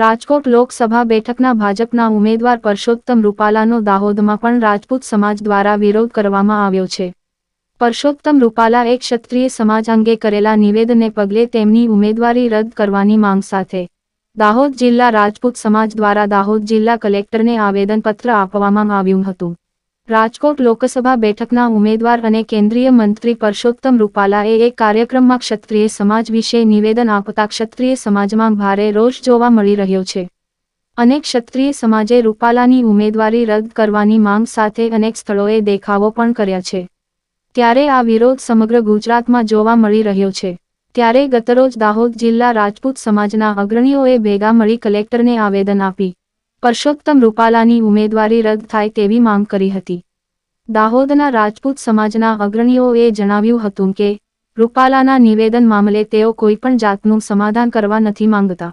રાજકોટ લોકસભા બેઠકના ભાજપના ઉમેદવાર પરસોત્તમ રૂપાલાનો દાહોદમાં પણ રાજપૂત સમાજ દ્વારા વિરોધ કરવામાં આવ્યો છે. પરસોત્તમ રૂપાલા એક ક્ષત્રિય સમાજ અંગે કરેલા નિવેદનને પગલે તેમની ઉમેદવારી રદ કરવાની માંગ સાથે દાહોદ જિલ્લા રાજપૂત સમાજ દ્વારા દાહોદ જિલ્લા કલેક્ટરને આવેદનપત્ર આપવામાં આવ્યું હતું. રાજકોટ લોકસભા બેઠકના ઉમેદવાર અને કેન્દ્રીય મંત્રી પરસોત્તમ રૂપાલાએ એક કાર્યક્રમમાં ક્ષત્રિય સમાજ વિશે નિવેદન આપતા ક્ષત્રિય સમાજમાં ભારે રોષ જોવા મળી રહ્યો છે. અનેક ક્ષત્રિય સમાજે રૂપાલાની ઉમેદવારી રદ કરવાની માંગ સાથે અનેક સ્થળોએ દેખાવો પણ કર્યા છે. ત્યારે આ વિરોધ સમગ્ર ગુજરાતમાં જોવા મળી રહ્યો છે. ત્યારે ગતરોજ દાહોદ જિલ્લા રાજપૂત સમાજના અગ્રણીઓએ ભેગા મળી કલેક્ટરને આવેદન આપી. પરસોત્તમ રૂપાલાની ઉમેદવારી રદ થાય તેવી માંગ કરી હતી. દાહોદના રાજપૂત સમાજના અગ્રણીઓએ જણાવ્યું હતું કે, રૂપાલાના નિવેદન મામલે તેઓ કોઈપણ જાતનું સમાધાન કરવા નથી માંગતા.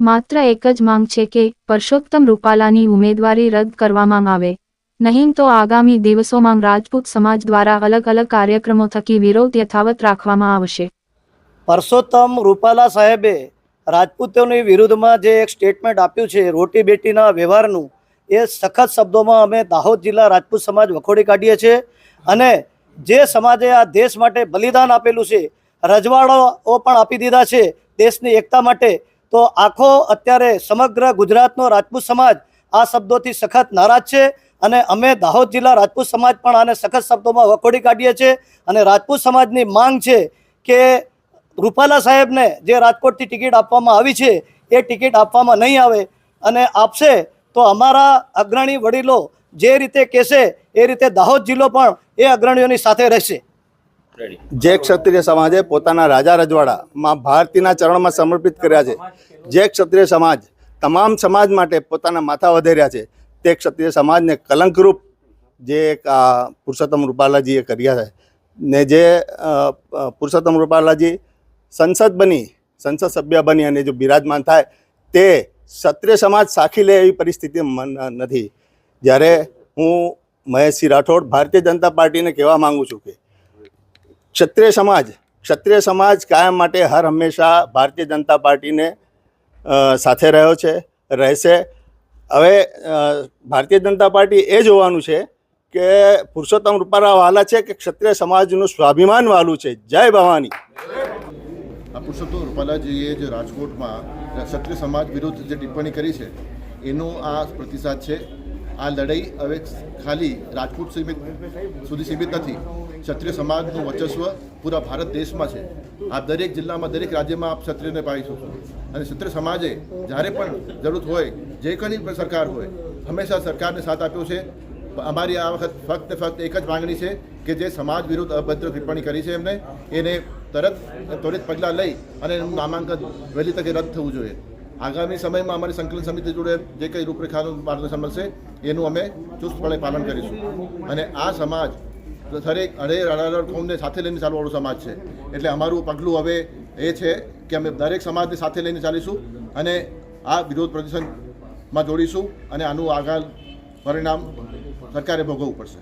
માત્ર એક જ માંગ છે કે પરષોત્તમ રૂપાલાની ઉમેદવારી રદ કરવામાં આવે. નહીં તો આગામી દિવસોમાં રાજપૂત સમાજ દ્વારા અલગ અલગ કાર્યક્રમો થકી વિરોધ યથાવત રાખવામાં આવશે. પરસોત્તમ રૂપાલા સાહેબે રાજપૂતોની વિરુદ્ધમાં જે એક સ્ટેટમેન્ટ આપ્યું છે, રોટી બેટીના વ્યવહારનું, એ સખત શબ્દોમાં અમે દાહોદ જિલ્લા રાજપૂત સમાજ વખોડી કાઢીએ છીએ અને જે સમાજે આ દેશ માટે બલિદાન આપેલું છે, રજવાડાઓ પણ આપી દીધા છે દેશની એકતા માટે, તો આખો અત્યારે સમગ્ર ગુજરાતનો રાજપૂત સમાજ આ શબ્દોથી સખત નારાજ છે અને અમે દાહોદ જિલ્લા રાજપૂત સમાજ પણ આને સખત શબ્દોમાં વખોડી કાઢીએ છીએ અને રાજપૂત સમાજની માંગ છે કે રૂપાલા સાહેબને જે રાજકોટથી ટિકિટ આપવામાં આવી છે એ ટિકિટ આપવામાં નહીં આવે અને આપશે તો અમારા અગ્રણી વડીલો જે રીતે કહેશે એ રીતે દાહોદ જિલ્લો પણ એ અગ્રણીઓની સાથે રહેશે. જે ક્ષત્રિય સમાજે પોતાના રાજા રજવાડામાં ભારતીના ચરણમાં સમર્પિત કર્યા છે. જે ક્ષત્રિય સમાજ તમામ સમાજ માટે પોતાના માથા વધેર્યા છે તે ક્ષત્રિય સમાજને કલંકરૂપ જે એક પુરુષોત્તમ રૂપાલાજીએ કર્યા છે. ને જે પુરુષોત્તમ રૂપાલાજી સંસદ બની, સંસદ સભ્ય બની અને જો બિરાજમાન થાય, તે ક્ષત્રિય સમાજ સાખી લે એવી પરિસ્થિતિ નથી. જ્યારે હું મહેશસિંહ રાઠોડ ભારતીય જનતા પાર્ટીને કહેવા માગું છું કે, ક્ષત્રિય સમાજ ક્ષત્રિય સમાજ કાયમ માટે હર હંમેશા ભારતીય જનતા પાર્ટીને સાથે રહ્યો છે, રહેશે. હવે ભારતીય જનતા પાર્ટી એ જોવાનું છે કે પુરુષોત્તમ રૂપાલા વાલા છે કે ક્ષત્રિય સમાજનું સ્વાભિમાન વાલું છે. જય ભવાની. પુરુષોત્તમ રૂપાલાજીએ જે રાજકોટમાં ક્ષત્રિય સમાજ વિરુદ્ધ જે ટિપ્પણી કરી છે, એનો આ પ્રતિસાદ છે. આ લડાઈ હવે ખાલી રાજકોટ સીમિત સુધી સીમિત નથી, ક્ષત્રિય સમાજનું વર્ચસ્વ પૂરા ભારત દેશમાં છે. આ દરેક જિલ્લામાં, દરેક રાજ્યમાં આપ ક્ષત્રિયને પાડી શકો અને ક્ષત્રિય સમાજે જ્યારે પણ જરૂર હોય, જે કંઈ સરકાર હોય, હંમેશા સરકારને સાથ આપ્યો છે. અમારી આ વખત ફક્ત ફક્ત એક જ માંગણી છે કે જે સમાજ વિરુદ્ધ અભદ્ર ટિપ્પણી કરી છે એમને, એને તરત ત્વરિત પગલાં લઈ અને એનું નામાંકન વહેલી તકે રદ થવું જોઈએ. આગામી સમયમાં અમારી સંકલન સમિતિ જોડે જે કંઈ રૂપરેખાનું માર્ગદર્શન મળશે, એનું અમે ચુસ્તપણે પાલન કરીશું. અને આ સમાજ દરેક અઢે અઢાર કોમને સાથે લઈને ચાલવાળો સમાજ છે. એટલે અમારું પગલું હવે એ છે કે અમે દરેક સમાજને સાથે લઈને ચાલીશું અને આ વિરોધ પ્રદર્શનમાં જોડીશું અને આનું આગળ પરિણામ સરકારે ભોગવવું પડશે.